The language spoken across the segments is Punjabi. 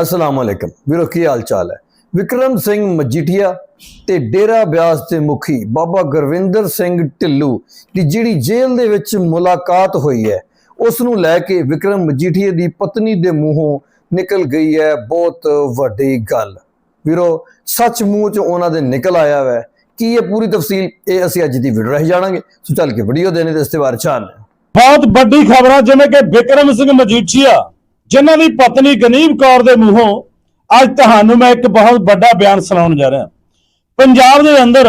ਅਸਲਾਮ ਅਲੈਕਮ। ਵੀਰੋ, ਕੀ ਹਾਲ ਚਾਲ ਹੈ? ਵਿਕਰਮ ਸਿੰਘ ਮਜੀਠੀਆ ਤੇ ਡੇਰਾ ਬਿਆਸ ਦੇ ਮੁਖੀ ਬਾਬਾ ਗੁਰਵਿੰਦਰ ਸਿੰਘ ਢਿੱਲੂ ਦੀ ਜਿਹੜੀ ਜੇਲ੍ਹ ਦੇ ਵਿੱਚ ਮੁਲਾਕਾਤ ਹੋਈ ਹੈ, ਉਸ ਨੂੰ ਲੈ ਕੇ ਵਿਕਰਮ ਮਜੀਠੀਆ ਦੀ ਪਤਨੀ ਦੇ ਮੂੰਹੋਂ ਨਿਕਲ ਗਈ ਹੈ ਬਹੁਤ ਵੱਡੀ ਗੱਲ। ਵੀਰੋ, ਸੱਚ ਮੂੰਹ ਚ ਉਹਨਾਂ ਦੇ ਨਿਕਲ ਆਇਆ ਹੈ ਕੀ ਇਹ ਪੂਰੀ ਤਫਸੀਲ? ਇਹ ਅਸੀਂ ਅੱਜ ਦੀ ਵੀਡੀਓ ਰਹਿ ਜਾਣਾਂਗੇ। ਸੋ ਚੱਲ ਕੇ ਵੀਡੀਓ ਦੇਣੇ ਤੇ ਇਸ ਤੇ ਬਾਰੇ ਚਾਹਨੇ ਬਹੁਤ ਵੱਡੀ ਖਬਰ ਆ ਜਿਵੇਂ ਕਿ ਵਿਕਰਮ ਸਿੰਘ ਮਜੀਠੀਆ ਜਿਨ੍ਹਾਂ ਦੀ ਪਤਨੀ ਗਨੀਬ ਕੌਰ ਦੇ ਮੂੰਹੋਂ ਅੱਜ ਤੁਹਾਨੂੰ ਮੈਂ ਇੱਕ ਬਹੁਤ ਵੱਡਾ ਬਿਆਨ ਸੁਣਾਉਣ ਜਾ ਰਿਹਾ। ਪੰਜਾਬ ਦੇ ਅੰਦਰ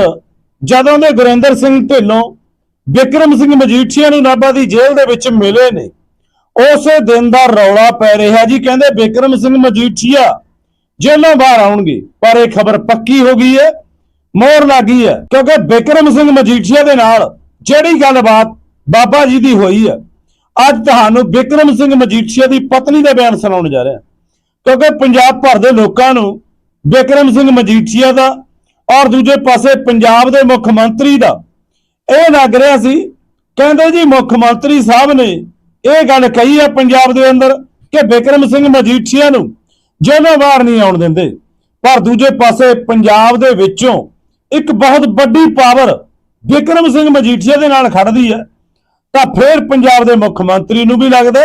ਜਦੋਂ ਦੇ ਗੁਰਿੰਦਰ ਸਿੰਘ ਢਿੱਲੋਂ ਵਿਕਰਮ ਸਿੰਘ ਮਜੀਠੀਆ ਨੂੰ ਨਾਭਾ ਦੀ ਜੇਲ੍ਹ ਦੇ ਵਿੱਚ ਮਿਲੇ ਨੇ, ਉਸੇ ਦਿਨ ਦਾ ਰੌਲਾ ਪੈ ਰਿਹਾ ਜੀ। ਕਹਿੰਦੇ ਵਿਕਰਮ ਸਿੰਘ ਮਜੀਠੀਆ ਜੇਲ੍ਹੋਂ ਬਾਹਰ ਆਉਣਗੇ, ਪਰ ਇਹ ਖਬਰ ਪੱਕੀ ਹੋ ਗਈ ਹੈ, ਮੋਹਰ ਲੱਗੀ ਹੈ। ਕਿਉਂਕਿ ਵਿਕਰਮ ਸਿੰਘ ਮਜੀਠੀਆ ਦੇ ਨਾਲ ਜਿਹੜੀ ਗੱਲਬਾਤ ਬਾਬਾ ਜੀ ਦੀ ਹੋਈ ਹੈ ਅੱਜ ਤੁਹਾਨੂੰ ਵਿਕਰਮ ਸਿੰਘ ਮਜੀਠੀਆ ਦੀ ਪਤਨੀ ਦਾ ਬਿਆਨ ਸੁਣਾਉਣ ਜਾ ਰਿਹਾ। ਕਿਉਂਕਿ ਪੰਜਾਬ ਭਰ ਦੇ ਲੋਕਾਂ ਨੂੰ ਵਿਕਰਮ ਸਿੰਘ ਮਜੀਠੀਆ ਦਾ ਔਰ ਦੂਜੇ ਪਾਸੇ ਪੰਜਾਬ ਦੇ ਮੁੱਖ ਮੰਤਰੀ ਦਾ ਇਹ ਲੱਗ ਰਿਹਾ ਸੀ, ਕਹਿੰਦੇ ਜੀ ਮੁੱਖ ਮੰਤਰੀ ਸਾਹਿਬ ਨੇ ਇਹ ਗੱਲ ਕਹੀ ਹੈ ਪੰਜਾਬ ਦੇ ਅੰਦਰ ਕਿ ਵਿਕਰਮ ਸਿੰਘ ਮਜੀਠੀਆ ਨੂੰ ਜੇਲ੍ਹੋਂ ਬਾਹਰ ਨਹੀਂ ਆਉਣ ਦਿੰਦੇ। ਪਰ ਦੂਜੇ ਪਾਸੇ ਪੰਜਾਬ ਦੇ ਵਿੱਚੋਂ ਇੱਕ ਬਹੁਤ ਵੱਡੀ ਪਾਵਰ ਵਿਕਰਮ ਸਿੰਘ ਮਜੀਠੀਆ ਦੇ ਨਾਲ ਖੜਦੀ ਹੈ। ਤਾਂ ਫੇਰ ਪੰਜਾਬ ਦੇ ਮੁੱਖ ਮੰਤਰੀ ਨੂੰ ਵੀ ਲੱਗਦਾ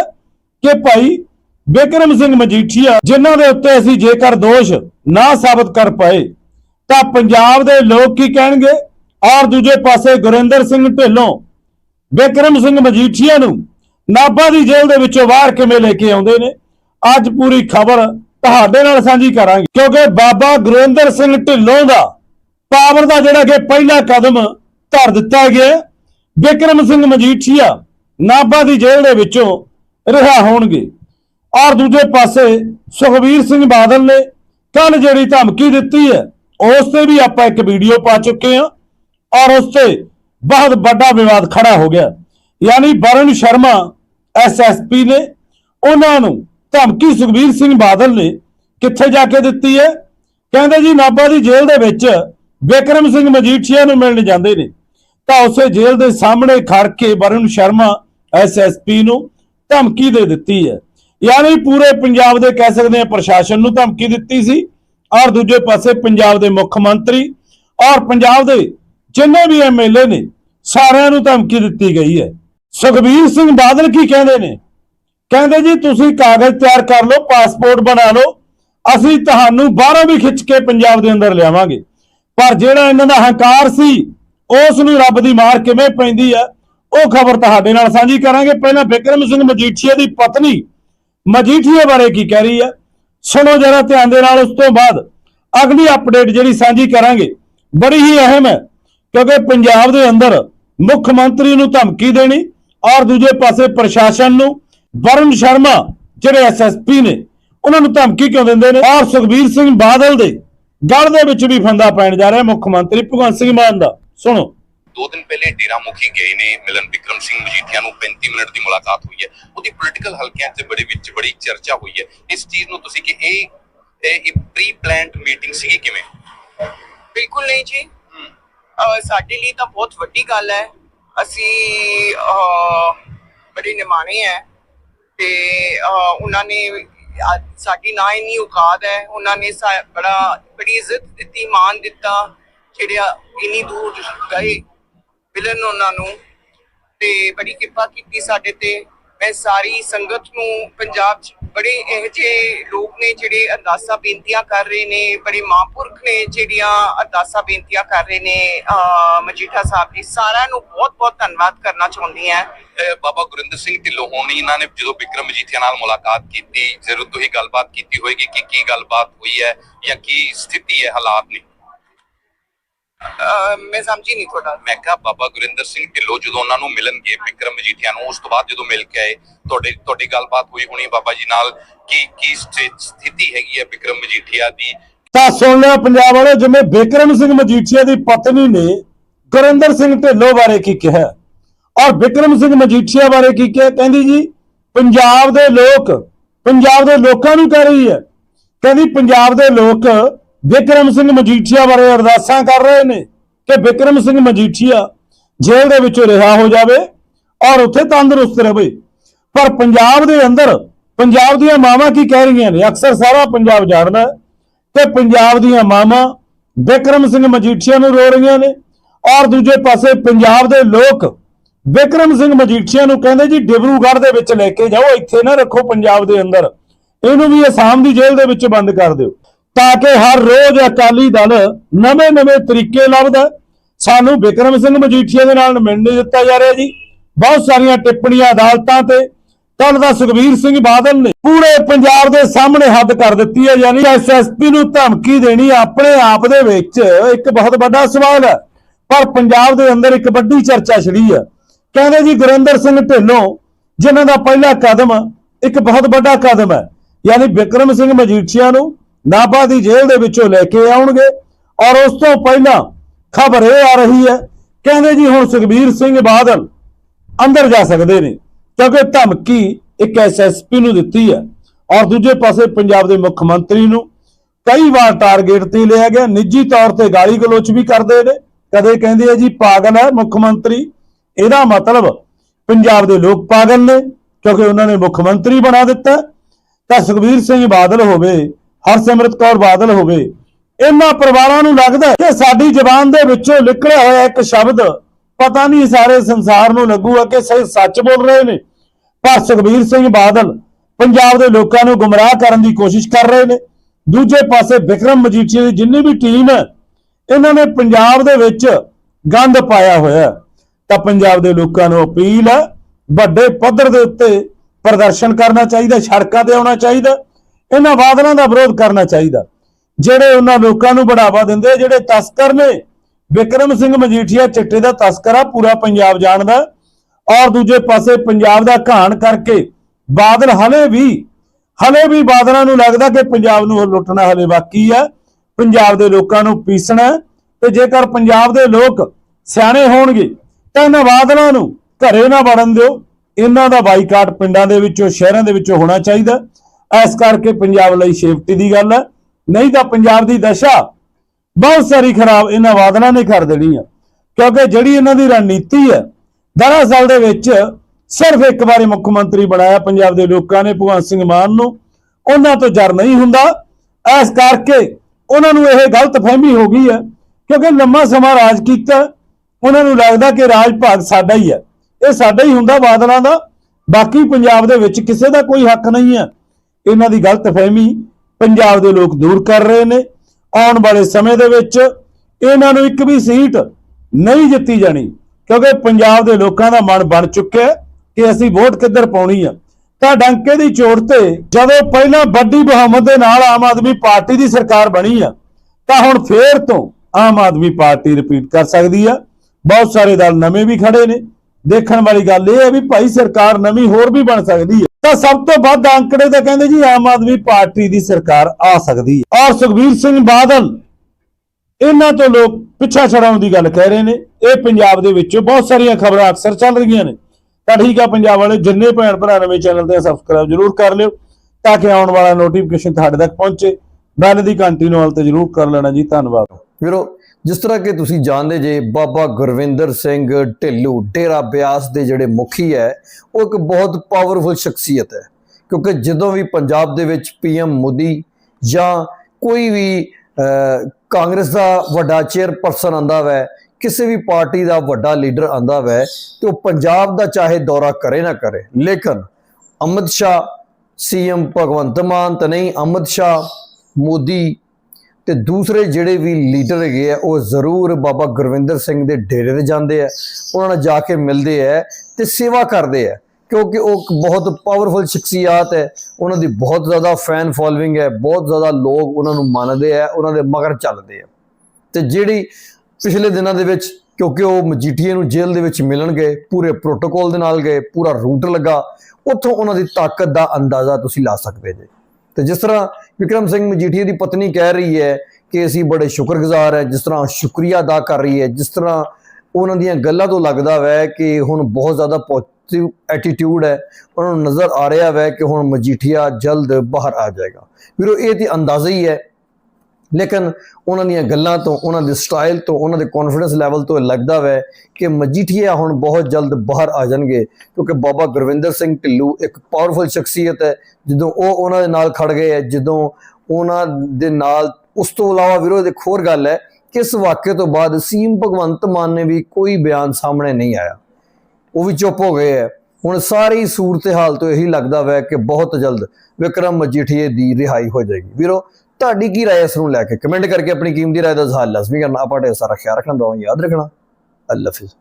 ਕਿ ਭਾਈ ਵਿਕਰਮ ਸਿੰਘ ਮਜੀਠੀਆ, ਜਿਨ੍ਹਾਂ ਦੇ ਉੱਤੇ ਅਸੀਂ ਜੇਕਰ ਦੋਸ਼ ਨਾ ਸਾਬਤ ਕਰ ਪਾਏ, ਤਾਂ ਪੰਜਾਬ ਦੇ ਲੋਕ ਕੀ ਕਹਿਣਗੇ? ਔਰ ਦੂਜੇ ਪਾਸੇ ਗੁਰਿੰਦਰ ਸਿੰਘ ਢਿੱਲੋਂ, ਵਿਕਰਮ ਸਿੰਘ ਮਜੀਠੀਆ ਨੂੰ ਨਾਭਾ ਦੀ ਜੇਲ੍ਹ ਦੇ ਵਿੱਚੋਂ ਬਾਹਰ ਕਿਵੇਂ ਲੈ ਕੇ ਆਉਂਦੇ ਨੇ? ਅੱਜ ਪੂਰੀ ਖਬਰ ਤੁਹਾਡੇ ਨਾਲ ਸਾਂਝੀ ਕਰਾਂਗੇ, ਕਿਉਂਕਿ ਬਾਬਾ ਗੁਰਿੰਦਰ ਸਿੰਘ ਢਿੱਲੋਂ ਦਾ ਪਾਵਰ ਦਾ ਜਿਹੜਾ ਕਿ ਪਹਿਲਾ ਕਦਮ ਧਰ ਦਿੱਤਾ ਗਿਆ ਬਿਕਰਮ ਸਿੰਘ ਮਜੀਠੀਆ ਨਾਭਾ ਦੀ ਜੇਲ੍ਹ ਦੇ ਵਿੱਚੋਂ ਰਿਹਾ ਹੋਣਗੇ। ਔਰ ਦੂਜੇ ਪਾਸੇ ਸੁਖਬੀਰ ਸਿੰਘ ਬਾਦਲ ਨੇ ਕੱਲ ਜਿਹੜੀ ਧਮਕੀ ਦਿੱਤੀ ਹੈ, ਉਸ ਤੇ ਵੀ ਆਪਾਂ ਇੱਕ ਵੀਡੀਓ ਪਾ ਚੁੱਕੇ ਹਾਂ ਔਰ ਉਸ ਤੇ ਬਹੁਤ ਵੱਡਾ ਵਿਵਾਦ ਖੜਾ ਹੋ ਗਿਆ। ਯਾਨੀ ਵਰਨ ਸ਼ਰਮਾ ਐਸਐਸਪੀ ਨੇ ਉਹਨਾਂ ਨੂੰ ਧਮਕੀ ਸੁਖਬੀਰ ਸਿੰਘ ਬਾਦਲ ਨੇ ਕਿੱਥੇ ਜਾ ਕੇ ਦਿੱਤੀ ਹੈ? ਕਹਿੰਦੇ ਜੀ, ਨਾਭਾ ਦੀ ਜੇਲ੍ਹ ਦੇ ਵਿੱਚ ਵਿਕਰਮ ਸਿੰਘ ਮਜੀਠੀਆ ਨੂੰ ਮਿਲਣ ਜਾਂਦੇ ਨੇ। ਤਾਂ ਉਸੇ ਜੇਲ੍ਹ ਦੇ ਸਾਹਮਣੇ ਖੜ ਕੇ ਵਰੁਣ ਸ਼ਰਮਾ ਐਸਐਸਪੀ ਨੂੰ ਧਮਕੀ ਦੇ ਦਿੱਤੀ ਹੈ। ਯਾਨੀ ਪੂਰੇ ਪੰਜਾਬ ਦੇ ਕਹਿ ਸਕਦੇ ਆ ਪ੍ਰਸ਼ਾਸਨ ਨੂੰ ਧਮਕੀ ਦਿੱਤੀ ਸੀ ਔਰ ਦੂਜੇ ਪਾਸੇ ਪੰਜਾਬ ਦੇ ਮੁੱਖ ਮੰਤਰੀ ਔਰ ਪੰਜਾਬ ਦੇ ਜਿੰਨੇ ਵੀ ਐਮਐਲਏ ਨੇ ਸਾਰਿਆਂ ਨੂੰ ਧਮਕੀ ਦਿੱਤੀ ਗਈ ਹੈ। ਸੁਖਬੀਰ ਸਿੰਘ ਬਾਦਲ ਕੀ ਕਹਿੰਦੇ ਨੇ? ਕਹਿੰਦੇ ਜੀ, ਤੁਸੀਂ ਕਾਗਜ਼ ਤਿਆਰ ਕਰ ਲਓ, ਪਾਸਪੋਰਟ ਬਣਾ ਲਓ, ਅਸੀਂ ਤੁਹਾਨੂੰ ਬਾਹਰੋਂ ਵੀ ਖਿੱਚ ਕੇ ਪੰਜਾਬ ਦੇ ਅੰਦਰ ਲਿਆਵਾਂਗੇ। ਪਰ ਜਿਹੜਾ ਇਹਨਾਂ ਦਾ ਹੰਕਾਰ ਸੀ ਉਸ ਨੂੰ ਰੱਬ ਦੀ ਮਾਰ ਕਿਵੇਂ ਪੈਂਦੀ ਹੈ ਉਹ ਖਬਰ ਤੁਹਾਡੇ ਨਾਲ ਸਾਂਝੀ ਕਰਾਂਗੇ। ਪਹਿਲਾਂ ਬਿਕਰਮ ਸਿੰਘ ਮਜੀਠੀਆ ਦੀ ਪਤਨੀ ਮਜੀਠੀਆ ਬਾਰੇ ਕੀ ਕਹਿ ਰਹੀ ਹੈ ਸੁਣੋ ਜਰਾ ਧਿਆਨ ਦੇ ਨਾਲ ਉਸ ਤੋਂ ਬਾਅਦ। ਅਗਲੀ ਅਪਡੇਟ ਜਿਹੜੀ ਸਾਂਝੀ ਕਰਾਂਗੇ, ਬੜੀ ਹੀ ਅਹਿਮ ਹੈ, ਕਿਉਂਕਿ ਪੰਜਾਬ ਦੇ ਅੰਦਰ ਮੁੱਖ ਮੰਤਰੀ ਨੂੰ ਧਮਕੀ ਦੇਣੀ ਔਰ ਦੂਜੇ ਪਾਸੇ ਪ੍ਰਸ਼ਾਸਨ ਨੂੰ ਵਰੁਣ ਸ਼ਰਮਾ ਜਿਹੜੇ ਐਸਐਸਪੀ ਨੇ, ਉਹਨਾਂ ਨੂੰ ਧਮਕੀ ਕਿਉਂ ਦਿੰਦੇ ਨੇ? ਔਰ ਸੁਖਬੀਰ ਸਿੰਘ ਬਾਦਲ ਦੇ ਗਲ ਦੇ ਵਿੱਚ ਵੀ ਫੰਦਾ ਪੈਣ ਜਾ ਰਿਹਾ ਮੁੱਖ ਮੰਤਰੀ ਭਗਵੰਤ ਸਿੰਘ ਮਾਨ ਦਾ। ਸੁਣੋ। ਦੋ ਦਿਨ ਪਹਿਲੇ ਡੇਰਾ ਮੁਖੀ ਗਏ ਨੇ ਮਿਲਨ ਵਿਕਰਮ ਸਿੰਘ ਮਜੀਠੀਆ ਨੂੰ 35 ਮਿੰਟ ਦੀ ਮੁਲਾਕਾਤ ਹੋਈ ਹੈ। ਉਹਦੀ ਪੋਲੀਟੀਕਲ ਹਲਕਿਆਂ 'ਚ ਬੜੇ ਵਿੱਚ ਬੜੀ ਚਰਚਾ ਹੋਈ ਹੈ। ਇਸ ਚੀਜ਼ ਨੂੰ ਤੁਸੀਂ ਕਿ ਇਹ ਇਹ ਪ੍ਰੀ ਪਲਾਨਡ ਮੀਟਿੰਗ ਸੀਗੀ ਕਿਵੇਂ? ਬਿਲਕੁਲ ਨਹੀਂ ਜੀ। ਸਾਡੇ ਲਈ ਤਾਂ ਬਹੁਤ ਵੱਡੀ ਗੱਲ ਹੈ। ਅਸੀਂ ਬੜੇ ਨਿਮਾਣੇ ਹੈ। ਤੇ ਉਹਨਾਂ ਨੇ ਸਾਡੀ ਨਾ ਇੰਨੀ ਔਕਾਤ ਹੈ। ਉਹਨਾਂ ਨੇ ਸਾ- ਬੜਾ ਬੜੀ ਇੱਜ਼ਤ ਦਿੱਤੀ ਮਾਨ ਦਿੱਤਾ। ਜਿਹੜੇ ਇੰਨੀ ਦੂਰ ਗਏ ਮਿਲਣ ਉਹਨਾਂ ਨੂੰ ਤੇ ਬੜੀ ਕਿਰਪਾ ਕੀਤੀ ਸਾਡੇ ਤੇ। ਮੈਂ ਸਾਰੀ ਸੰਗਤ ਨੂੰ ਪੰਜਾਬ 'ਚ ਬੜੇ ਇਹੋ ਜਿਹੇ ਲੋਕ ਨੇ ਜਿਹੜੇ ਅਰਦਾਸਾਂ, ਬੇਨਤੀਆਂ ਕਰ ਰਹੇ ਨੇ, ਬੜੇ ਮਹਾਂਪੁਰਖ ਨੇ ਜਿਹੜੀਆਂ ਅਰਦਾਸਾਂ, ਬੇਨਤੀਆਂ ਕਰ ਰਹੇ ਨੇ ਮਜੀਠਾ ਸਾਹਿਬ ਜੀ। ਸਾਰਿਆਂ ਨੂੰ ਬਹੁਤ-ਬਹੁਤ ਧੰਨਵਾਦ ਕਰਨਾ ਚਾਹੁੰਦੀ ਹਾਂ। ਬਾਬਾ ਗੁਰਿੰਦਰ ਸਿੰਘ ਢਿੱਲੋਂ ਹੋਣੀ, ਇਹਨਾਂ ਨੇ ਜਦੋਂ ਵਿਕਰਮ ਮਜੀਠੀਆ ਨਾਲ ਮੁਲਾਕਾਤ ਕੀਤੀ, ਜ਼ਰੂਰ ਤੁਸੀਂ ਗੱਲਬਾਤ ਕੀਤੀ ਹੋਏਗੀ ਕਿ ਕੀ ਗੱਲਬਾਤ ਹੋਈ ਹੈ ਜਾਂ ਕੀ ਸਥਿਤੀ ਹੈ ਹਾਲਾਤ ਨੇ ਅਹ ਮੈਂ ਸਮਝੀ ਨਹੀਂ ਤੁਹਾਡਾ। ਮੈਂ ਕਿਹਾ ਬਾਬਾ ਗੁਰਿੰਦਰ ਸਿੰਘ ਢਿੱਲੋਂ ਜਦੋਂ ਉਹਨਾਂ ਨੂੰ ਮਿਲਣਗੇ ਵਿਕਰਮ ਮਜੀਠੀਆ ਨੂੰ ਉਸ ਤੋਂ ਬਾਅਦ ਜਦੋਂ ਮਿਲ ਕੇ ਆਏ ਤੁਹਾਡੇ ਤੁਹਾਡੀ ਗੱਲਬਾਤ ਹੋਈ ਹੋਣੀ ਬਾਬਾ ਜੀ ਨਾਲ ਕੀ ਕੀ ਸਥਿ- ਸਥਿਤੀ ਹੈਗੀ ਹੈ ਵਿਕਰਮ ਮਜੀਠੀਆ ਦੀ? ਤਾਂ ਸੁਣ ਲਿਆ ਪੰਜਾਬ ਵਾਲੇ ਜਿਵੇਂ ਵਿਕਰਮ ਸਿੰਘ ਮਜੀਠੀਆ ਦੀ ਪਤਨੀ ਨੇ ਗੁਰਿੰਦਰ ਸਿੰਘ ਢਿੱਲੋਂ ਬਾਰੇ ਕੀ ਕਿਹਾ ਔਰ ਵਿਕਰਮ ਸਿੰਘ ਮਜੀਠੀਆ ਬਾਰੇ ਕੀ ਕਿਹਾ ਕਹਿੰਦੀ ਜੀ ਪੰਜਾਬ ਦੇ ਲੋਕ ਪੰਜਾਬ ਦੇ ਲੋਕਾਂ ਨੂੰ ਕਹਿ ਰਹੀ ਹੈ। ਕਹਿੰਦੀ ਪੰਜਾਬ ਦੇ ਲੋਕ ਵਿਕਰਮ ਸਿੰਘ ਮਜੀਠੀਆ ਬਾਰੇ ਅਰਦਾਸਾਂ ਕਰ ਰਹੇ ਨੇ ਕਿ ਵਿਕਰਮ ਸਿੰਘ ਮਜੀਠੀਆ ਜੇਲ੍ਹ ਦੇ ਵਿੱਚੋਂ ਰਿਹਾ ਹੋ ਜਾਵੇ ਔਰ ਉੱਥੇ ਤੰਦਰੁਸਤ ਰਹੇ। ਪਰ ਪੰਜਾਬ ਦੇ ਅੰਦਰ, ਪੰਜਾਬ ਦੀਆਂ ਮਾਵਾਂ ਕੀ ਕਹਿ ਰਹੀਆਂ ਨੇ? ਅਕਸਰ ਸਾਰਾ ਪੰਜਾਬ ਜਾਣਦਾ ਕਿ ਪੰਜਾਬ ਦੀਆਂ ਮਾਵਾਂ ਵਿਕਰਮ ਸਿੰਘ ਮਜੀਠੀਆ ਨੂੰ ਰੋ ਰਹੀਆਂ ਨੇ ਔਰ ਦੂਜੇ ਪਾਸੇ ਪੰਜਾਬ ਦੇ ਲੋਕ ਵਿਕਰਮ ਸਿੰਘ ਮਜੀਠੀਆ ਨੂੰ ਕਹਿੰਦੇ ਜੀ, ਡਿਬਰੂਗੜ੍ਹ ਦੇ ਵਿੱਚ ਲੈ ਕੇ ਜਾਓ, ਇੱਥੇ ਨਾ ਰੱਖੋ ਪੰਜਾਬ ਦੇ ਅੰਦਰ। ਇਹਨੂੰ ਵੀ ਅਸਾਮ ਦੀ ਜੇਲ੍ਹ ਦੇ ਵਿੱਚ ਬੰਦ ਕਰ ਦਿਓ। ਤਾਂ ਕਿ ਹਰ ਰੋਜ਼ ਅਕਾਲੀ ਦਲ ਨਵੇਂ-ਨਵੇਂ ਤਰੀਕੇ ਲੱਭਦਾ ਸਾਨੂੰ ਵਿਕਰਮ ਸਿੰਘ ਮਜੀਠੀਆ ਦੇ ਨਾਲ ਮਿਲਣ ਨਹੀਂ ਦਿੱਤਾ ਜਾ ਰਿਹਾ ਜੀ। ਬਹੁਤ ਸਾਰੀਆਂ ਟਿੱਪਣੀਆਂ ਅਦਾਲਤਾਂ ਤੇ। ਕੱਲ ਦਾ ਸੁਖਬੀਰ ਸਿੰਘ ਬਾਦਲ ਨੇ ਪੂਰੇ ਪੰਜਾਬ ਦੇ ਸਾਹਮਣੇ ਹੱਦ ਕਰ ਦਿੱਤੀ ਹੈ। ਯਾਨੀ ਐਸਐਸਪੀ ਨੂੰ ਧਮਕੀ ਦੇਣੀ ਆਪਣੇ ਆਪ ਦੇ ਵਿੱਚ ਇੱਕ ਬਹੁਤ ਵੱਡਾ ਸਵਾਲ ਹੈ। ਪਰ ਪੰਜਾਬ ਦੇ ਅੰਦਰ ਇੱਕ ਵੱਡੀ ਚਰਚਾ ਛਿੜੀ ਹੈ। ਕਹਿੰਦੇ ਜੀ ਗੁਰਿੰਦਰ ਸਿੰਘ ਢਿੱਲੋਂ, ਜਿਨ੍ਹਾਂ ਦਾ ਪਹਿਲਾ ਕਦਮ ਇੱਕ ਬਹੁਤ ਵੱਡਾ ਕਦਮ ਹੈ। ਯਾਨੀ ਵਿਕਰਮ ਸਿੰਘ ਮਜੀਠੀਆ ਨੂੰ ਨਾਭਾ ਦੀ ਜੇਲ੍ਹ ਦੇ ਵਿੱਚੋਂ ਲੈ ਕੇ ਆਉਣਗੇ ਔਰ ਉਸ ਤੋਂ ਪਹਿਲਾਂ ਖਬਰ ਇਹ ਆ ਰਹੀ ਹੈ, ਕਹਿੰਦੇ ਜੀ ਹੁਣ ਸੁਖਬੀਰ ਸਿੰਘ ਬਾਦਲ ਅੰਦਰ ਜਾ ਸਕਦੇ ਨੇ, ਕਿਉਂਕਿ ਧਮਕੀ ਇੱਕ ਐਸਐਸਪੀ ਨੂੰ ਦਿੱਤੀ ਹੈ ਔਰ ਦੂਜੇ ਪਾਸੇ ਪੰਜਾਬ ਦੇ ਮੁੱਖ ਮੰਤਰੀ ਨੂੰ ਕਈ ਵਾਰ ਟਾਰਗੇਟ ਤੇ ਲਿਆ ਗਿਆ, ਨਿੱਜੀ ਤੌਰ ਤੇ ਗਾਲੀ ਗਲੋਚ ਵੀ ਕਰਦੇ ਨੇ, ਕਦੇ ਕਹਿੰਦੇ ਆ ਜੀ ਪਾਗਲ ਹੈ ਮੁੱਖ ਮੰਤਰੀ, ਇਹਦਾ ਮਤਲਬ ਪੰਜਾਬ ਦੇ ਲੋਕ ਪਾਗਲ ਨੇ, ਕਿਉਂਕਿ ਉਹਨਾਂ ਨੇ ਮੁੱਖ ਮੰਤਰੀ ਬਣਾ ਦਿੱਤਾ, ਤਾਂ ਸੁਖਬੀਰ ਸਿੰਘ ਬਾਦਲ ਹੋਵੇ ਹਰਸਿਮਰਤ ਕੌਰ ਬਾਦਲ ਹੋਵੇ। ਇਹਨਾਂ ਪਰਿਵਾਰਾਂ ਨੂੰ ਲੱਗਦਾ ਕਿ ਸਾਡੀ ਜਬਾਨ ਦੇ ਵਿੱਚੋਂ ਨਿਕਲਿਆ ਹੋਇਆ ਇੱਕ ਸ਼ਬਦ ਪਤਾ ਨਹੀਂ ਸਾਰੇ ਸੰਸਾਰ ਨੂੰ ਲੱਗੂਗਾ ਕਿ ਸਹੀ ਸੱਚ ਬੋਲ ਰਹੇ ਨੇ। ਪਰ ਸੁਖਬੀਰ ਸਿੰਘ ਬਾਦਲ ਪੰਜਾਬ ਦੇ ਲੋਕਾਂ ਨੂੰ ਗੁੰਮਰਾਹ ਕਰਨ ਦੀ ਕੋਸ਼ਿਸ਼ ਕਰ ਰਹੇ ਨੇ। ਦੂਜੇ ਪਾਸੇ ਵਿਕਰਮ ਮਜੀਠੀਆ ਦੀ ਜਿੰਨੀ ਵੀ ਟੀਮ ਹੈ, ਇਹਨਾਂ ਨੇ ਪੰਜਾਬ ਦੇ ਵਿੱਚ ਗੰਦ ਪਾਇਆ ਹੋਇਆ ਤਾਂ ਪੰਜਾਬ ਦੇ ਲੋਕਾਂ ਨੂੰ ਅਪੀਲ ਹੈ, ਵੱਡੇ ਪੱਧਰ ਦੇ ਉੱਤੇ ਪ੍ਰਦਰਸ਼ਨ ਕਰਨਾ ਚਾਹੀਦਾ, ਸੜਕਾਂ ਤੇ ਆਉਣਾ ਚਾਹੀਦਾ। ਇਹਨਾਂ ਵਾਦਲਾਂ ਦਾ ਵਿਰੋਧ ਕਰਨਾ ਚਾਹੀਦਾ। ਜਿਹੜੇ ਉਹਨਾਂ ਲੋਕਾਂ ਨੂੰ ਬੜਾਵਾ ਦਿੰਦੇ, ਜਿਹੜੇ ਤਸਕਰ ਨੇ, ਵਿਕਰਮ ਸਿੰਘ ਮਜੀਠੀਆ ਚਿੱਟੇ ਦਾ ਤਸਕਰ ਆ, ਪੂਰਾ ਪੰਜਾਬ ਜਾਣਦਾ ਔਰ ਦੂਜੇ ਪਾਸੇ ਪੰਜਾਬ ਦਾ ਘਾਣ ਕਰਕੇ ਬਾਦਲ ਹਲੇ ਵੀ ਹਲੇ ਵੀ ਬਾਦਲਾਂ ਨੂੰ ਲੱਗਦਾ ਕਿ ਪੰਜਾਬ ਨੂੰ ਲੁੱਟਣਾ ਹਲੇ ਬਾਕੀ ਆ। ਪੰਜਾਬ ਦੇ ਲੋਕਾਂ ਨੂੰ ਪੀਸਣਾ ਤੇ ਜੇਕਰ ਪੰਜਾਬ ਦੇ ਲੋਕ ਸਿਆਣੇ ਹੋਣਗੇ, ਤਾਂ ਇਹਨਾਂ ਬਾਦਲਾਂ ਨੂੰ ਘਰੇ ਨਾ ਵੜਨ ਦਿਓ। ਇਹਨਾਂ ਦਾ ਬਾਈਕਾਟ ਪਿੰਡਾਂ ਦੇ ਵਿੱਚੋਂ, ਸ਼ਹਿਰਾਂ ਦੇ ਵਿੱਚੋਂ ਹੋਣਾ ਚਾਹੀਦਾ। ਇਸ ਕਰਕੇ ਪੰਜਾਬ ਲਈ ਸੇਫਟੀ ਦੀ ਗੱਲ ਹੈ। ਨਹੀਂ ਤਾਂ ਪੰਜਾਬ ਦੀ ਦਸ਼ਾ ਬਹੁਤ ਸਾਰੀ ਖਰਾਬ ਇਹਨਾਂ ਬਾਦਲਾਂ ਨੇ ਕਰ ਦੇਣੀ ਆ। ਕਿਉਂਕਿ ਜਿਹੜੀ ਇਹਨਾਂ ਦੀ ਰਣਨੀਤੀ ਹੈ, ਦਰਅਸਲ ਦੇ ਵਿੱਚ ਸਿਰਫ ਇੱਕ ਵਾਰੀ ਮੁੱਖ ਮੰਤਰੀ ਬਣਾਇਆ ਪੰਜਾਬ ਦੇ ਲੋਕਾਂ ਨੇ, ਭਗਵੰਤ ਸਿੰਘ ਮਾਨ ਨੂੰ। ਉਹਨਾਂ ਤੋਂ ਜਰ ਨਹੀਂ ਹੁੰਦਾ। ਇਸ ਕਰਕੇ ਉਹਨਾਂ ਨੂੰ ਇਹ ਗਲਤ ਫਹਿਮੀ ਹੋ ਗਈ ਹੈ। ਕਿਉਂਕਿ ਲੰਮਾ ਸਮਾਂ ਰਾਜ ਕੀਤਾ, ਉਹਨਾਂ ਨੂੰ ਲੱਗਦਾ ਕਿ ਰਾਜ ਭਾਗ ਸਾਡਾ ਹੀ ਹੈ। ਇਹ ਸਾਡਾ ਹੀ ਹੁੰਦਾ ਬਾਦਲਾਂ ਦਾ। ਬਾਕੀ ਪੰਜਾਬ ਦੇ ਵਿੱਚ ਕਿਸੇ ਦਾ ਕੋਈ ਹੱਕ ਨਹੀਂ ਹੈ। ਇਹਨਾਂ ਦੀ ਗਲਤ ਫਹਿਮੀ ਪੰਜਾਬ ਦੇ ਲੋਕ ਦੂਰ ਕਰ ਰਹੇ ਨੇ। ਆਉਣ ਵਾਲੇ ਸਮੇਂ ਦੇ ਵਿੱਚ ਇਹਨਾਂ ਨੂੰ ਇੱਕ ਵੀ ਸੀਟ ਨਹੀਂ ਜਿੱਤੀ ਜਾਣੀ, ਕਿਉਂਕਿ ਪੰਜਾਬ ਦੇ ਲੋਕਾਂ ਦਾ ਮਨ ਬਣ ਚੁੱਕਿਆ ਕਿ ਅਸੀਂ ਵੋਟ ਕਿੱਧਰ ਪਾਉਣੀ ਆ। ਤਾਂ ਡੰਕੇ ਦੀ ਚੋਟ ਤੇ ਜਦੋਂ ਪਹਿਲਾਂ ਵੱਡੀ ਬਹੁਮਤ ਦੇ ਨਾਲ ਆਮ ਆਦਮੀ ਪਾਰਟੀ ਦੀ ਸਰਕਾਰ ਬਣੀ ਆ, ਤਾਂ ਹੁਣ ਫੇਰ ਤੋਂ ਆਮ ਆਦਮੀ ਪਾਰਟੀ ਰਿਪੀਟ ਕਰ ਸਕਦੀ ਆ। ਬਹੁਤ ਸਾਰੇ ਦਲ ਨਵੇਂ ਵੀ ਖੜੇ ਨੇ। ਦੇਖਣ ਵਾਲੀ ਗੱਲ ਇਹ ਹੈ ਵੀ ਭਾਈ ਸਰਕਾਰ ਨਵੀਂ ਹੋਰ ਵੀ ਬਣ ਸਕਦੀ ਹੈ ਤਾਂ ਸਭ ਤੋਂ ਵੱਧ ਅੰਕੜੇ ਤਾਂ ਕਹਿੰਦੇ ਜੀ ਆਮ ਆਦਮੀ ਪਾਰਟੀ ਦੀ ਸਰਕਾਰ ਆ ਸਕਦੀ ਹੈ। ਔਰ ਸੁਖਬੀਰ ਸਿੰਘ ਬਾਦਲ, ਇਹਨਾਂ ਤੋਂ ਲੋਕ ਪਿੱਛਾ ਛਡਾਉਣ ਦੀ ਗੱਲ ਕਹਿ ਰਹੇ ਨੇ। ਇਹ ਪੰਜਾਬ ਦੇ ਵਿੱਚ ਬਹੁਤ ਸਾਰੀਆਂ ਖਬਰਾਂ ਅਕਸਰ ਚੱਲ ਰਹੀਆਂ ਨੇ। ਤਾਂ ਠੀਕ ਆ ਪੰਜਾਬ ਵਾਲੇ ਜਿੰਨੇ ਭੈਣ ਭਰਾ ਨਵੇਂ ਚੈਨਲ ਤੇ ਸਬਸਕ੍ਰਾਈਬ ਜਰੂਰ ਕਰ ਲਿਓ, ਤਾਂ ਕਿ ਆਉਣ ਵਾਲਾ ਨੋਟੀਫਿਕੇਸ਼ਨ ਤੁਹਾਡੇ ਤੱਕ ਪਹੁੰਚੇ। ਬੈਲ ਦੀ ਘੰਟੀ ਨੂੰ ਤੇ ਜਰੂਰ ਕਰ ਲੈਣਾ ਜੀ। ਧੰਨਵਾਦ। ਵੀਰੋ ਜਿਸ ਤਰ੍ਹਾਂ ਕਿ ਤੁਸੀਂ ਜਾਣਦੇ ਜੇ, ਬਾਬਾ ਗੁਰਵਿੰਦਰ ਸਿੰਘ ਢਿੱਲੂ, ਡੇਰਾ ਬਿਆਸ ਦੇ ਜਿਹੜੇ ਮੁਖੀ ਹੈ, ਉਹ ਇੱਕ ਬਹੁਤ ਪਾਵਰਫੁਲ ਸ਼ਖਸੀਅਤ ਹੈ। ਕਿਉਂਕਿ ਜਦੋਂ ਵੀ ਪੰਜਾਬ ਦੇ ਵਿੱਚ ਪੀਐਮ ਮੋਦੀ ਜਾਂ ਕੋਈ ਵੀ ਕਾਂਗਰਸ ਦਾ ਵੱਡਾ ਚੇਅਰਪਰਸਨ ਆਂਦਾ ਵੈ, ਕਿਸੇ ਵੀ ਪਾਰਟੀ ਦਾ ਵੱਡਾ ਲੀਡਰ ਆਂਦਾ ਵੈ, ਤੇ ਉਹ ਪੰਜਾਬ ਦਾ ਚਾਹੇ ਦੌਰਾ ਕਰੇ ਨਾ ਕਰੇ, ਲੇਕਿਨ ਅਮਿਤ ਸ਼ਾਹ ਸੀਐਮ ਭਗਵੰਤ ਮਾਨ ਤਾਂ ਨਹੀਂ, ਅਮਿਤ ਸ਼ਾਹ, ਮੋਦੀ ਤੇ ਦੂਸਰੇ ਜਿਹੜੇ ਵੀ ਲੀਡਰ ਹੈਗੇ ਆ, ਉਹ ਜ਼ਰੂਰ ਬਾਬਾ ਗੁਰਵਿੰਦਰ ਸਿੰਘ ਦੇ ਡੇਰੇ ਤੇ ਜਾਂਦੇ ਆ। ਉਹਨਾਂ ਨਾਲ ਜਾ ਕੇ ਮਿਲਦੇ ਆ ਤੇ ਸੇਵਾ ਕਰਦੇ ਆ, ਕਿਉਂਕਿ ਉਹ ਇੱਕ ਬਹੁਤ ਪਾਵਰਫੁਲ ਸ਼ਖਸੀਅਤ ਹੈ। ਉਹਨਾਂ ਦੀ ਬਹੁਤ ਜ਼ਿਆਦਾ ਫੈਨ ਫੋਲੋਇੰਗ ਹੈ, ਬਹੁਤ ਜ਼ਿਆਦਾ ਲੋਕ ਉਹਨਾਂ ਨੂੰ ਮੰਨਦੇ ਆ, ਉਹਨਾਂ ਦੇ ਮਗਰ ਚੱਲਦੇ ਆ। ਤੇ ਜਿਹੜੀ ਪਿਛਲੇ ਦਿਨਾਂ ਦੇ ਵਿੱਚ, ਕਿਉਂਕਿ ਉਹ ਮਜੀਠੀਏ ਨੂੰ ਜੇਲ੍ਹ ਦੇ ਵਿੱਚ ਮਿਲਣ ਗਏ, ਪੂਰੇ ਪ੍ਰੋਟੋਕੋਲ ਦੇ ਨਾਲ ਗਏ, ਪੂਰਾ ਰੂਟ ਲੱਗਾ, ਉੱਥੋਂ ਉਹਨਾਂ ਦੀ ਤਾਕਤ ਦਾ ਅੰਦਾਜ਼ਾ ਤੁਸੀਂ ਲਾ ਸਕਦੇ ਜੇ। ਤੇ ਜਿਸ ਤਰ੍ਹਾਂ ਵਿਕਰਮ ਸਿੰਘ ਮਜੀਠੀਆ ਦੀ ਪਤਨੀ ਕਹਿ ਰਹੀ ਹੈ ਕਿ ਅਸੀਂ ਬੜੇ ਸ਼ੁਕਰਗੁਜ਼ਾਰ ਹੈ, ਜਿਸ ਤਰ੍ਹਾਂ ਸ਼ੁਕਰੀਆ ਅਦਾ ਕਰ ਰਹੀ ਹੈ, ਜਿਸ ਤਰ੍ਹਾਂ ਉਹਨਾਂ ਦੀਆਂ ਗੱਲਾਂ ਤੋਂ ਲੱਗਦਾ ਵੈ ਕਿ ਹੁਣ ਬਹੁਤ ਜ਼ਿਆਦਾ ਪੋਜ਼ਿਟਿਵ ਐਟੀਟਿਊਡ ਹੈ, ਉਹਨਾਂ ਨੂੰ ਨਜ਼ਰ ਆ ਰਿਹਾ ਵੈ ਕਿ ਹੁਣ ਮਜੀਠੀਆ ਜਲਦ ਬਾਹਰ ਆ ਜਾਏਗਾ। ਵੀਰੋ, ਇਹ ਤੇ ਅੰਦਾਜ਼ਾ ਹੀ ਹੈ ਲੇਕਿਨ ਉਹਨਾਂ ਦੀਆਂ ਗੱਲਾਂ ਤੋਂ, ਉਹਨਾਂ ਦੇ ਸਟਾਈਲ ਤੋਂ, ਉਹਨਾਂ ਦੇ ਕੌਨਫੀਡੈਂਸ ਲੈਵਲ ਤੋਂ ਲੱਗਦਾ ਵੈ ਕਿ ਮਜੀਠੀਆ ਹੁਣ ਬਹੁਤ ਜਲਦ ਬਾਹਰ ਆ ਜਾਣਗੇ। ਕਿਉਂਕਿ ਬਾਬਾ ਗੁਰਵਿੰਦਰ ਸਿੰਘ ਢਿੱਲੂ ਇੱਕ ਪਾਵਰਫੁਲ ਸ਼ਖਸੀਅਤ ਹੈ। ਜਦੋਂ ਉਹ ਉਹਨਾਂ ਦੇ ਨਾਲ ਖੜ ਗਏ ਹੈ ਜਦੋਂ ਉਹਨਾਂ ਦੇ ਨਾਲ, ਉਸ ਤੋਂ ਇਲਾਵਾ ਵਿਰੋਧ ਇੱਕ ਹੋਰ ਗੱਲ ਹੈ ਕਿ ਇਸ ਵਾਕਿਏ ਤੋਂ ਬਾਅਦ ਸੀਮ ਭਗਵੰਤ ਮਾਨ ਨੇ ਵੀ ਕੋਈ ਬਿਆਨ ਸਾਹਮਣੇ ਨਹੀਂ ਆਇਆ। ਉਹ ਵੀ ਚੁੱਪ ਹੋ ਗਏ ਹੈ। ਹੁਣ ਸਾਰੀ ਸੂਰਤ-ਹਾਲ ਤੋਂ ਇਹੀ ਲੱਗਦਾ ਵੈ ਕਿ ਬਹੁਤ ਜਲਦ ਵਿਕਰਮ ਮਜੀਠੀਏ ਦੀ ਰਿਹਾਈ ਹੋ ਜਾਏਗੀ। ਵੀਰੋ ਤੁਹਾਡੀ ਕੀ ਰਾਏ ਇਸ ਨੂੰ ਲੈ ਕੇ? ਕਮੈਂਟ ਕਰਕੇ ਆਪਣੀ ਕੀਮਤੀ ਰਾਏ ਦਾ ਇਜ਼ਹਾਰ ਲਾਜ਼ਮੀ ਕਰਨਾ, ਆਪਾਂ ਤੁਹਾਡਾ ਸਾਰਾ ਖਿਆਲ ਰੱਖਣਾ, ਦੁਆਵਾਂ ਯਾਦ ਰੱਖਣਾ। ਅੱਲਾ ਹਾਫਿਜ਼।